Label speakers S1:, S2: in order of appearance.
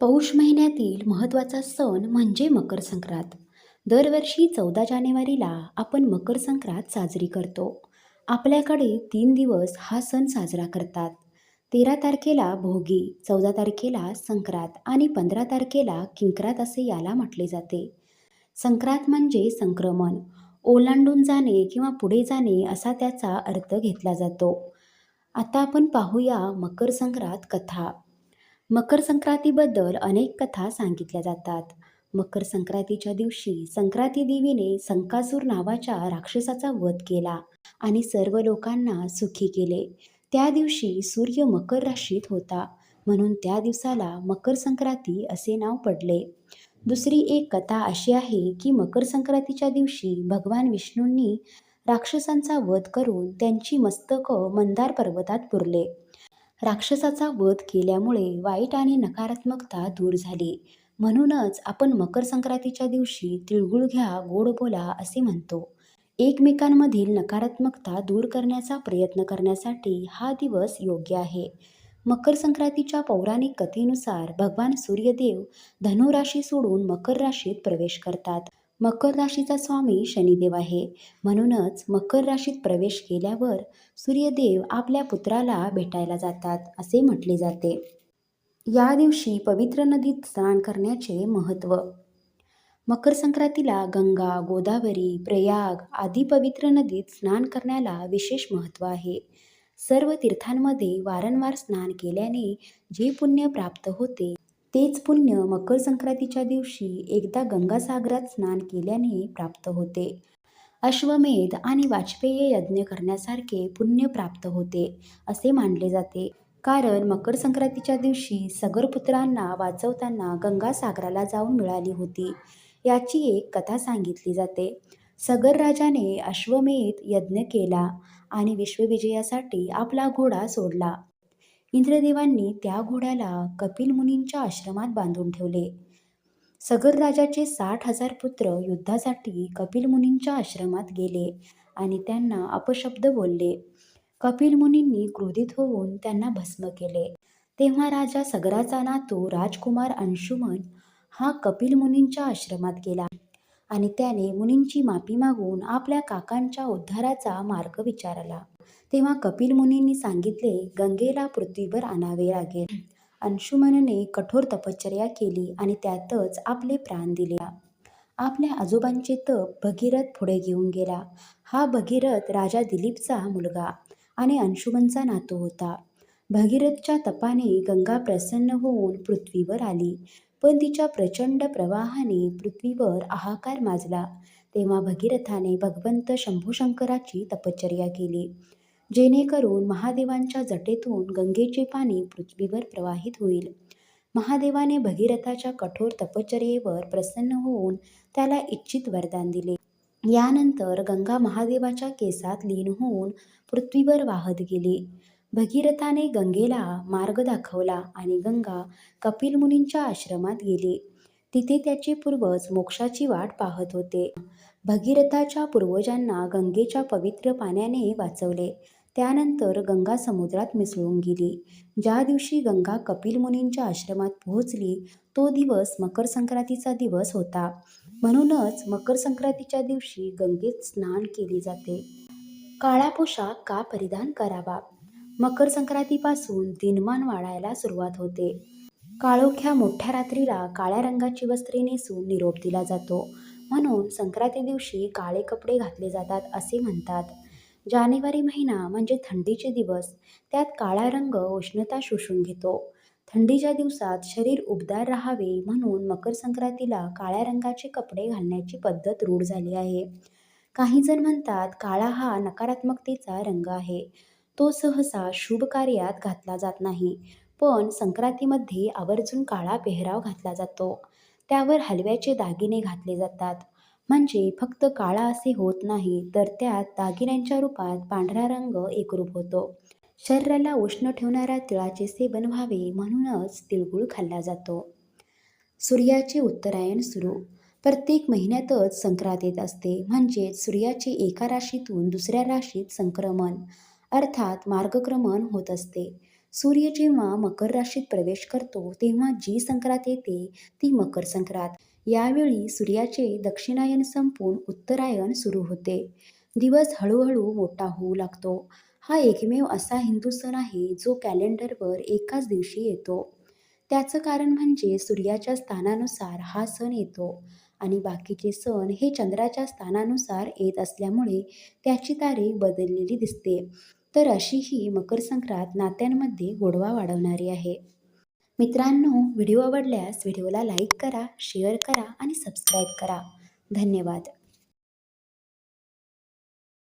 S1: पौष महिन्यातील महत्त्वाचा सण म्हणजे मकर संक्रांत. दरवर्षी चौदा जानेवारीला आपण मकर संक्रांत साजरी करतो. आपल्याकडे तीन दिवस हा सण साजरा करतात. तेरा तारखेला भोगी चौदा तारखेला संक्रांत आणि पंधरा तारखेला किंक्रात असे याला म्हटले जाते. संक्रांत म्हणजे संक्रमण. ओलांडून जाणे किंवा पुढे जाणे असा त्याचा अर्थ घेतला जातो. आता आपण पाहूया मकर संक्रांत कथा. मकर संक्रांतीबद्दल अनेक कथा सांगितल्या जातात. मकर संक्रांतीच्या दिवशी संक्रांती देवीने संकासूर नावाच्या राक्षसाचा वध केला आणि सर्व लोकांना सुखी केले. त्या दिवशी सूर्य मकर राशीत होता. म्हणून त्या दिवसाला मकर संक्रांती असे नाव पडले. दुसरी एक कथा अशी आहे की मकर संक्रांतीच्या दिवशी भगवान विष्णूंनी राक्षसांचा वध करून त्यांची मस्तकं मंदार पर्वतात पुरले. राक्षसाचा वध केल्यामुळे वाईट आणि नकारात्मकता दूर झाली. म्हणूनच आपण मकर संक्रांतीच्या दिवशी तिळगुळ घ्या गोड बोला असे म्हणतो. एकमेकांमधील नकारात्मकता दूर करण्याचा प्रयत्न करण्यासाठी हा दिवस योग्य आहे. मकर संक्रांतीच्या पौराणिक कथेनुसार भगवान सूर्यदेव धनुराशी सोडून मकर राशीत प्रवेश करतात. मकर राशीचा स्वामी शनिदेव आहे. म्हणूनच मकर राशीत प्रवेश केल्यावर सूर्यदेव आपल्या पुत्राला भेटायला जातात असे म्हटले जाते. या दिवशी पवित्र नदीत स्नान करण्याचे महत्त्व. मकर संक्रांतीला गंगा गोदावरी प्रयाग आदी पवित्र नदीत स्नान करण्याला विशेष महत्त्व आहे. सर्व तीर्थांमध्ये वारंवार स्नान केल्याने जे पुण्य प्राप्त होते तेच पुण्य मकर संक्रांतीच्या दिवशी एकदा गंगासागरात स्नान केल्याने प्राप्त होते. अश्वमेध आणि वाजपेय यज्ञ करण्यासारखे पुण्य प्राप्त होते असे मानले जाते. कारण मकर संक्रांतीच्या दिवशी सगरपुत्रांना वाचवताना गंगासागराला जाऊन मिळाली होती. याची एक कथा सांगितली जाते. सगर राजाने अश्वमेध यज्ञ केला आणि विश्वविजयासाठी आपला घोडा सोडला. इंद्रदेवांनी त्या घोड्याला कपिल मुनींच्या आश्रमात बांधून ठेवले. सगर राजाचे साठ हजार पुत्र युद्धासाठी कपिल मुनींच्या आश्रमात गेले आणि त्यांना अपशब्द बोलले. कपिल मुनींनी क्रोधित होऊन त्यांना भस्म केले. तेव्हा राजा सगराचा नातू राजकुमार अंशुमन हा कपिल मुनींच्या आश्रमात गेला. आणि त्याने मुनींची माफी मागून आपल्या काकांच्या उद्धाराचा मार्ग विचारला. तेव्हा कपिल मुनींनी सांगितले गंगेला पृथ्वीवर आणावे लागेल. अंशुमनने कठोर तपश्चर्या केली आणि त्यातच आपले प्राण दिले. आपल्या आजोबांचे तप भगीरथ पुढे घेऊन गेला. हा भगीरथ राजा दिलीपचा मुलगा आणि अंशुमनचा नातू होता. भगीरथच्या तपाने गंगा प्रसन्न होऊन पृथ्वीवर आली. पण तिच्या प्रचंड प्रवाहाने पृथ्वीवर हाहाकार माजला. तेव्हा भगीरथाने भगवंत शंभूशंकराची तपश्चर्या केली. जेणेकरून महादेवांच्या जटेतून गंगेचे पाणी पृथ्वीवर प्रवाहित होईल. महादेवाने भगीरथाच्या कठोर तपश्चर्येवर प्रसन्न होऊन त्याला इच्छित वरदान दिले. यानंतर गंगा महादेवाच्या केसात लीन होऊन पृथ्वीवर वाहत गेली. भगीरथाने गंगेला मार्ग दाखवला आणि गंगा कपिल मुनींच्या आश्रमात गेली. तिथे त्याचे पूर्वज मोक्षाची वाट पाहत होते. भगीरथाच्या पूर्वजांना गंगेच्या पवित्र पाण्याने वाचवले. त्यानंतर गंगा समुद्रात मिसळून गेली. ज्या दिवशी गंगा कपिल मुनींच्या आश्रमात पोहोचली तो दिवस मकर संक्रांतीचा दिवस होता. म्हणूनच मकर संक्रांतीच्या दिवशी गंगेत स्नान केले जाते. काळा पोशाख का परिधान करावा? मकर संक्रांतीपासून दिनमान वाढायला सुरुवात होते. काळोख्या मोठ्या रात्रीला काळ्या रंगाची वस्त्रे नेसून निरोप दिला जातो. म्हणून संक्रांती दिवशी काळे कपडे घातले जातात असे म्हणतात. जानेवारी महिना म्हणजे थंडीचे दिवस. त्यात काळा रंग उष्णता शोषून घेतो. थंडीच्या दिवसात शरीर उबदार राहावे म्हणून मकर संक्रांतीला काळ्या रंगाचे कपडे घालण्याची पद्धत रूढ झाली आहे. काही जण म्हणतात काळा हा नकारात्मकतेचा रंग आहे. तो सहसा शुभ कार्यात घातला जात नाही. पण संक्रांतीमध्ये आवर्जून काळा पेहराव घातला जातो. त्यावर हलव्याचे दागिने घातले जातात. म्हणजे फक्त काळा असे होत नाही तर त्यात दागिन्यांच्या रूपात पांढरा रंग एकरूप होतो. शरीराला उष्ण ठेवणाऱ्या तिळाचे सेवन व्हावे म्हणूनच तिळगुळ खाल्ला जातो. सूर्याचे उत्तरायण सुरू. प्रत्येक महिन्यातच संक्रांत येत असते. म्हणजेच सूर्याचे एका राशीतून दुसऱ्या राशीत संक्रमण. अर्थात मार्गक्रमण होत असते. सूर्य जेव्हा मकर राशीत प्रवेश करतो तेव्हा जी संक्रांत येते ती मकर संक्रांत. यावेळी सूर्याचे दक्षिणायन संपून उत्तरायण सुरू होते. दिवस हळूहळू मोठा होऊ लागतो. हा एकमेव असा हिंदू सण आहे जो कॅलेंडरवर एकाच दिवशी येतो. त्याचं कारण म्हणजे सूर्याच्या स्थानानुसार हा सण येतो आणि बाकीचे सण हे चंद्राच्या स्थानानुसार येत असल्यामुळे त्याची तारीख बदललेली दिसते. तर अशी ही मकर संक्रांत नात्यांमध्ये गोडवा वाढवणारी आहे. मित्रांनो व्हिडिओ आवडल्यास व्हिडिओला लाईक करा शेअर करा आणि सबस्क्राईब करा. धन्यवाद.